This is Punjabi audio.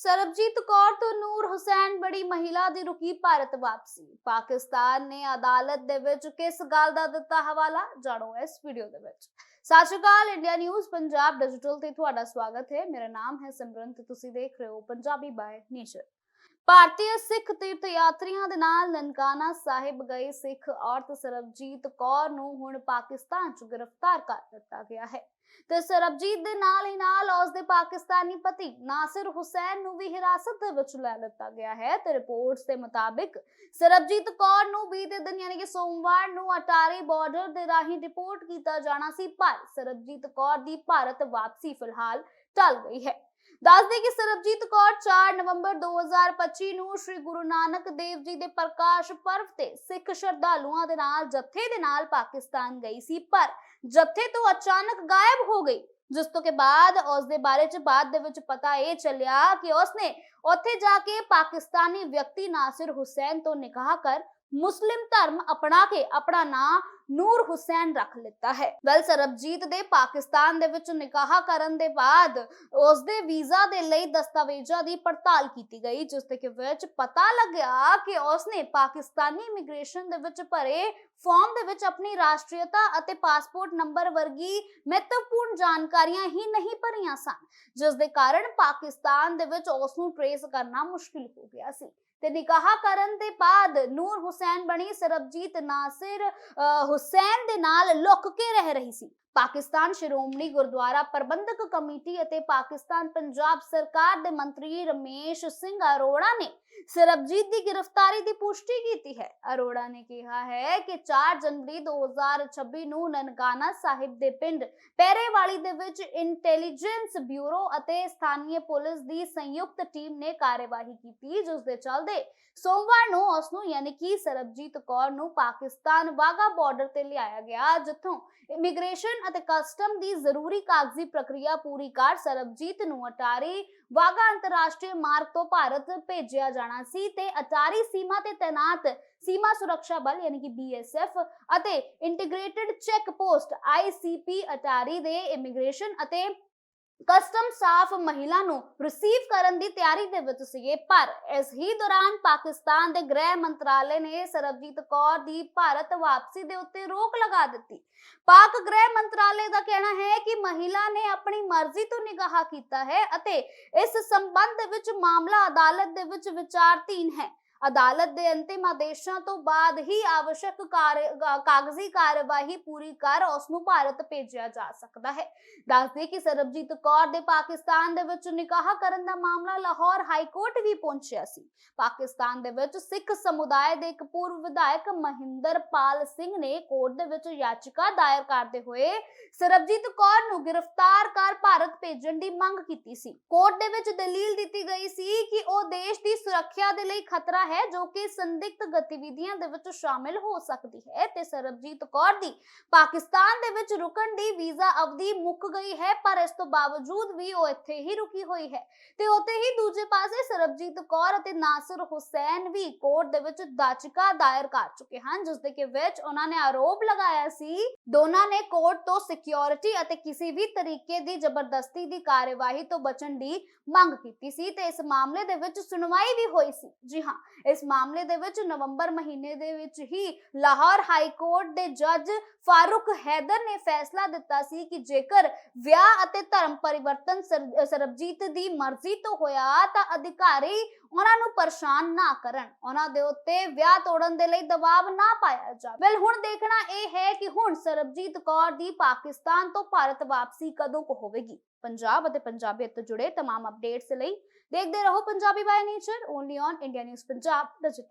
ਸਰਬਜੀਤ ਕੌਰ ਤੋਂ ਨੂਰ ਹੁਸੈਨ ਬੜੀ ਮਹਿਲਾ ਦੀ ਰੁਕੀ ਭਾਰਤ ਵਾਪਸੀ। ਪਾਕਿਸਤਾਨ ਨੇ ਅਦਾਲਤ ਦੇ ਵਿੱਚ ਕਿਸ ਗੱਲ ਦਾ ਦਿੱਤਾ ਹਵਾਲਾ? ਜਾਣੋ ਇਸ ਵੀਡੀਓ ਦੇ ਵਿੱਚ। ਸਤਿ ਸ਼੍ਰੀ ਅਕਾਲ, ਇੰਡੀਆ ਨਿਊਜ਼, ਪੰਜਾਬ ਡਿਜੀਟਲ ਤੇ ਤੁਹਾਡਾ ਸਵਾਗਤ ਹੈ। ਮੇਰਾ ਨਾਮ ਹੈ ਸਿਮਰਨ ਤੇ ਤੁਸੀਂ ਦੇਖ ਰਹੇ ਹੋ ਪੰਜਾਬੀ ਬਾਏ ਨੇਚਰ ਭਾਰਤੀ ਸਿੱਖ ਤੀਰਥ ਯਾਤਰੀਆਂ ਦੇ ਨਾਲ ਨਨਕਾਣਾ ਸਾਹਿਬ ਗਏ ਸਿੱਖ ਔਰਤ ਸਰਬਜੀਤ ਕੌਰ ਨੂੰ ਹੁਣ ਪਾਕਿਸਤਾਨ 'ਚ ਗ੍ਰਿਫਤਾਰ ਕਰ ਦਿੱਤਾ ਗਿਆ ਹੈ ਤੇ ਸਰਬਜੀਤ ਦੇ ਨਾਲ ਹੀ ਨਾਲ ਉਸ ਦੇ ਪਾਕਿਸਤਾਨੀ ਪਤੀ ਨਾਸਿਰ ਹੁਸੈਨ ਨੂੰ ਵੀ ਹਿਰਾਸਤ ਦੇ ਵਿੱਚ ਲੈ ਲਿੱਤਾ ਗਿਆ ਹੈ ਤੇ ਰਿਪੋਰਟਸ ਦੇ ਮੁਤਾਬਿਕ ਸਰਬਜੀਤ ਕੌਰ ਨੂੰ ਬੀਤੇ ਦਿਨ ਯਾਨੀ ਕਿ ਸੋਮਵਾਰ ਨੂੰ ਅਟਾਰੀ ਬਾਰਡਰ ਦੇ ਰਾਹੀਂ ਰਿਪੋਰਟ ਕੀਤਾ ਜਾਣਾ ਸੀ, ਪਰ ਸਰਬਜੀਤ ਕੌਰ ਦੀ ਭਾਰਤ ਵਾਪਸੀ ਫਿਲਹਾਲ ਟਲ ਗਈ ਹੈ। ਦੱਸਦੇ ਕਿ ਸਰਬਜੀਤ ਕੌਰ 4 ਨਵੰਬਰ 2025 ਨੂੰ ਸ੍ਰੀ ਗੁਰੂ ਨਾਨਕ ਦੇਵ ਜੀ ਦੇ ਪ੍ਰਕਾਸ਼ ਪਰਵ ਤੇ ਸਿੱਖ ਸ਼ਰਧਾਲੂਆਂ ਦੇ ਨਾਲ, ਜੱਥੇ ਦੇ ਨਾਲ ਪਾਕਿਸਤਾਨ ਗਈ ਸੀ, ਪਰ ਜੱਥੇ ਤੋਂ ਅਚਾਨਕ ਗਾਇਬ ਹੋ ਗਈ, ਜਿਸ ਤੋਂ ਕੇ ਬਾਅਦ ਉਸ ਦੇ ਬਾਰੇ ਚ ਬਾਅਦ ਦੇ ਵਿੱਚ ਪਤਾ ਇਹ ਚੱਲਿਆ ਕਿ ਉਸਨੇ ਉੱਥੇ ਜਾ ਕੇ ਪਾਕਿਸਤਾਨੀ ਵਿਅਕਤੀ ਨਾਸਿਰ ਹੁਸੈਨ ਤੋਂ ਨਿਕਾਹ ਕਰ ਮੁਸਲਿਮ ਧਰਮ ਅਪਣਾ ਕੇ ਆਪਣਾ ਨਾਂ ਨੂਰ ਹੁਸੈਨ ਰੱਖ ਲਿੱਤਾ ਹੈ। ਵੈਲ ਸਰਬਜੀਤ ਦੇ ਪਾਕਿਸਤਾਨ ਦੇ ਵਿੱਚ ਨਿਕਾਹ ਕਰਨ ਦੇ ਬਾਅਦ ਉਸ ਦੇ ਵੀਜ਼ਾ ਦੇ ਲਈ ਦਸਤਾਵੇਜ਼ਾਂ ਦੀ ਪੜਤਾਲ ਕੀਤੀ ਗਈ, ਜਿਸ ਦੇ ਵਿੱਚ ਪਤਾ ਲੱਗਿਆ ਕਿ ਉਸਨੇ ਪਾਕਿਸਤਾਨੀ ਇਮੀਗ੍ਰੇਸ਼ਨ ਦੇ ਵਿੱਚ ਭਰੇ ਫਾਰਮ ਦੇ ਵਿੱਚ ਆਪਣੀ ਰਾਸ਼ਟਰੀਅਤਾ ਅਤੇ ਪਾਸਪੋਰਟ ਨੰਬਰ ਵਰਗੀ ਮਹੱਤਵਪੂਰਨ ਜਾਣਕਾਰੀਆਂ ਹੀ ਨਹੀਂ ਭਰੀਆਂ ਸਨ, ਜਿਸ ਦੇ ਕਾਰਨ ਪਾਕਿਸਤਾਨ ਦੇ ਵਿੱਚ ਉਸ ਨੂੰ ਟ੍ਰੇਸ ਕਰਨਾ ਮੁਸ਼ਕਿਲ ਹੋ ਗਿਆ ਸੀ। ਤੇ ਨਿਕਾਹ ਕਰਨ ਦੇ ਬਾਅਦ ਨੂਰ ਹੁਸੈਨ ਬਣੀ ਸਰਬਜੀਤ ਨਾਸਿਰ ਅਹ, ਹੁਸੈਨ ਦੇ ਨਾਲ ਲੁੱਕ ਕੇ ਰਹਿ ਰਹੀ ਸੀ। ਪਾਕਿਸਤਾਨ ਸ਼੍ਰੋਮਣੀ ਗੁਰਦੁਆਰਾ ਪ੍ਰਬੰਧਕ ਕਮੇਟੀ ਅਤੇ ਪਾਕਿਸਤਾਨ ਪੰਜਾਬ ਸਰਕਾਰ ਦੇ ਮੰਤਰੀ ਰਮੇਸ਼ ਸਿੰਘ ਅਰੋੜਾ ਨੇ ਸਰਬਜੀਤ ਦੀ ਗ੍ਰਿਫਤਾਰੀ ਦੀ ਪੁਸ਼ਟੀ ਕੀਤੀ ਹੈ। ਅਰੋੜਾ ਨੇ ਕਿਹਾ ਹੈ ਕਿ 4 ਜਨਵਰੀ 2026 ਨੂੰ ਨਨਕਾਣਾ ਸਾਹਿਬ ਦੇ ਪਿੰਡ ਪੈਰੇਵਾਲੀ ਦੇ ਵਿੱਚ ਇੰਟੈਲੀਜੈਂਸ ਬਿਊਰੋ ਅਤੇ ਸਥਾਨੀ ਪੁਲਿਸ ਦੀ ਸੰਯੁਕਤ ਟੀਮ ਨੇ ਕਾਰਵਾਈ ਕੀਤੀ, ਜਿਸ ਦੇ ਚੱਲਦੇ ਸੋਮਵਾਰ ਨੂੰ ਉਸ ਨੂੰ ਯਾਨੀ ਕਿ ਸਰਬਜੀਤ ਕੌਰ ਨੂੰ ਪਾਕਿਸਤਾਨ ਵਾਗਾ ਬਾਰਡਰ ਤੇ ਲਿਆਇਆ ਗਿਆ, ਜਿੱਥੋਂ ਇਮੀਗ੍ਰੇਸ਼ਨ ਅਤੇ ਕਸਟਮ ਦੀ ਜ਼ਰੂਰੀ ਕਾਗਜ਼ੀ ਪ੍ਰਕਿਰਿਆ ਪੂਰੀ ਕਰ ਸਰਬਜੀਤ ਨੂੰ ਅਟਾਰੀ ਵਾਗਾ ਅੰਤਰਰਾਸ਼ਟਰੀ ਮਾਰਗ ਤੋਂ ਭਾਰਤ ਭੇਜਿਆ ਜਾਣਾ ਸੀ ਤੇ ਅਟਾਰੀ ਸੀਮਾ ਤੇ ਤੈਨਾਤ ਸੀਮਾ ਸੁਰੱਖਿਆ ਬਲ ਯਾਨੀ ਕਿ ਬੀਐਸਐਫ ਅਤੇ integrated check post ICP Attari ਦੇ ਇਮੀਗ੍ਰੇਸ਼ਨ ਅਤੇ ਕਸਟਮ ਸਟਾਫ ਮਹਿਲਾ ਨੂੰ ਰਿਸੀਵ ਕਰਨ ਦੀ ਤਿਆਰੀ ਦੇ ਵਿੱਚ ਸੀਗੇ, ਪਰ ਇਸ ਹੀ ਦੌਰਾਨ ਪਾਕਿਸਤਾਨ ਦੇ ਗ੍ਰਹਿ ਮੰਤਰਾਲੇ ਨੇ ਸਰਬਜੀਤ ਕੌਰ ਦੀ ਭਾਰਤ ਵਾਪਸੀ ਦੇ ਉੱਤੇ ਰੋਕ ਲਗਾ ਦਿੱਤੀ। ਪਾਕ ਗ੍ਰਹਿ ਮੰਤਰਾਲੇ ਦਾ ਕਹਿਣਾ ਹੈ ਕਿ ਮਹਿਲਾ ਨੇ ਆਪਣੀ ਮਰਜ਼ੀ ਤੋਂ ਨਿਗਾਹ ਕੀਤਾ ਹੈ ਅਤੇ ਇਸ ਸੰਬੰਧ ਵਿੱਚ ਮਾਮਲਾ ਅਦਾਲਤ ਦੇ ਵਿੱਚ ਵਿਚਾਰਧੀਨ ਹੈ। ਅਦਾਲਤ ਦੇ ਅੰਤਿਮ ਆਦੇਸ਼ਾਂ ਤੋਂ ਬਾਅਦ ਹੀ ਆਵਸ਼ਕ ਕਾਗਜ਼ੀ ਕਾਰਵਾਈ ਪੂਰੀ ਕਰ ਉਸ ਨੂੰ ਭਾਰਤ ਭੇਜਿਆ ਜਾ ਸਕਦਾ ਹੈ। ਦੱਸਦੇ ਕਿ ਸਰਬਜੀਤ ਕੌਰ ਦੇ ਪਾਕਿਸਤਾਨ ਦੇ ਵਿੱਚ ਨਿਕਾਹ ਕਰਨ ਦਾ ਮਾਮਲਾ ਲਾਹੌਰ ਹਾਈ ਕੋਰਟ ਵੀ ਪਹੁੰਚਿਆ ਸੀ। ਪਾਕਿਸਤਾਨ ਦੇ ਵਿੱਚ ਸਿੱਖ ਸਮੁਦਾਇ ਦੇ ਇੱਕ ਪੂਰਵ ਵਿਧਾਇਕ ਮਹਿੰਦਰਪਾਲ ਸਿੰਘ ਨੇ ਕੋਰਟ ਦੇ ਵਿੱਚ ਯਾਚਿਕਾ ਦਾਇਰ ਕਰਦੇ ਹੋਏ ਸਰਬਜੀਤ ਕੌਰ ਨੂੰ ਗ੍ਰਿਫਤਾਰ ਕਰ ਭਾਰਤ ਭੇਜਣ ਦੀ ਮੰਗ ਕੀਤੀ ਸੀ। ਕੋਰਟ ਦੇ ਵਿੱਚ ਦਲੀਲ ਦਿੱਤੀ ਗਈ ਸੀ ਕਿ ਉਹ ਦੇਸ਼ ਦੀ ਸੁਰੱਖਿਆ ਦੇ ਲਈ ਖਤਰਾ ਹੈ ਜੋ ਕਿ ਸੰਦਿਗਧ ਗਤੀਵਿਧੀਆਂ ਦੇ ਵਿੱਚ ਸ਼ਾਮਿਲ ਹੋ ਸਕਦੀ ਹੈ ਤੇ ਸਰਬਜੀਤ ਕੌਰ ਦੀ ਪਾਕਿਸਤਾਨ ਦੇ ਵਿੱਚ ਰੁਕਣ ਦੀ ਵੀਜ਼ਾ ਅਵਧੀ ਮੁੱਕ ਗਈ ਹੈ, ਪਰ ਇਸ ਤੋਂ ਬਾਵਜੂਦ ਵੀ ਉਹ ਇੱਥੇ ਹੀ ਰੁਕੀ ਹੋਈ ਹੈ। ਤੇ ਉੱਥੇ ਹੀ ਦੂਜੇ ਪਾਸੇ ਸਰਬਜੀਤ ਕੌਰ ਅਤੇ ਨਾਸਿਰ ਹੁਸੈਨ ਵੀ ਕੋਰਟ ਦੇ ਵਿੱਚ ਦਾਚਿਕਾ ਦਾਇਰ ਕਰ ਚੁੱਕੇ ਹਨ, ਜਿਸ ਦੇ ਕਿ ਵਿੱਚ ਉਹਨਾਂ ਨੇ ਆਰੋਪ ਲਗਾਇਆ ਸੀ, ਦੋਨਾਂ ਨੇ ਕੋਰਟ ਤੋਂ ਸਿਕਿਉਰਿਟੀ ਅਤੇ ਕਿਸੇ ਵੀ ਤਰੀਕੇ ਦੀ ਜ਼ਬਰਦਸਤੀ ਦੀ ਕਾਰਵਾਈ ਤੋਂ ਬਚਣ ਦੀ ਮੰਗ ਕੀਤੀ ਸੀ ਤੇ ਇਸ ਮਾਮਲੇ ਦੇ ਵਿੱਚ ਸੁਣਵਾਈ ਵੀ ਹੋਈ ਸੀ। ਜੀ ਹਾਂ ਇਸ ਮਾਮਲੇ ਦੇ ਵਿੱਚ ਨਵੰਬਰ ਮਹੀਨੇ ਦੇ ਵਿੱਚ ਹੀ ਲਾਹੌਰ ਹਾਈ ਕੋਰਟ ਦੇ ਜੱਜ ਫਾਰੂਕ ਹੈਦਰ ਨੇ ਫੈਸਲਾ ਦਿੱਤਾ ਸੀ ਕਿ ਜੇਕਰ ਵਿਆਹ ਅਤੇ ਧਰਮ ਪਰਿਵਰਤਨ ਸਰਬਜੀਤ ਦੀ ਮਰਜ਼ੀ ਤੋਂ ਹੋਇਆ ਤਾਂ ਅਧਿਕਾਰੀ ਉਹਨਾਂ ਨੂੰ ਪਰੇਸ਼ਾਨ ਨਾ ਕਰਨ। ਉਹਨਾਂ ਦੇ ਉੱਤੇ ਵਿਆਹ ਤੋੜਨ ਦੇ ਲਈ ਦਬਾਅ ਨਾ ਪਾਇਆ ਜਾਵੇ। ਵੈਲ ਹੁਣ ਦੇਖਣਾ ਇਹ ਹੈ ਕਿ ਹੁਣ ਸਰਬਜੀਤ ਕੌਰ ਦੀ ਪਾਕਿਸਤਾਨ ਤੋਂ ਭਾਰਤ ਵਾਪਸੀ ਕਦੋਂ ਕੁ ਹੋਵੇਗੀ? ਪੰਜਾਬ ਅਤੇ ਪੰਜਾਬੀਅਤ ਤੋਂ ਜੁੜੇ तमाम ਅਪਡੇਟਸ ਲਈ ਦੇਖਦੇ ਰਹੋ Punjabi by nature only on India News Punjab digital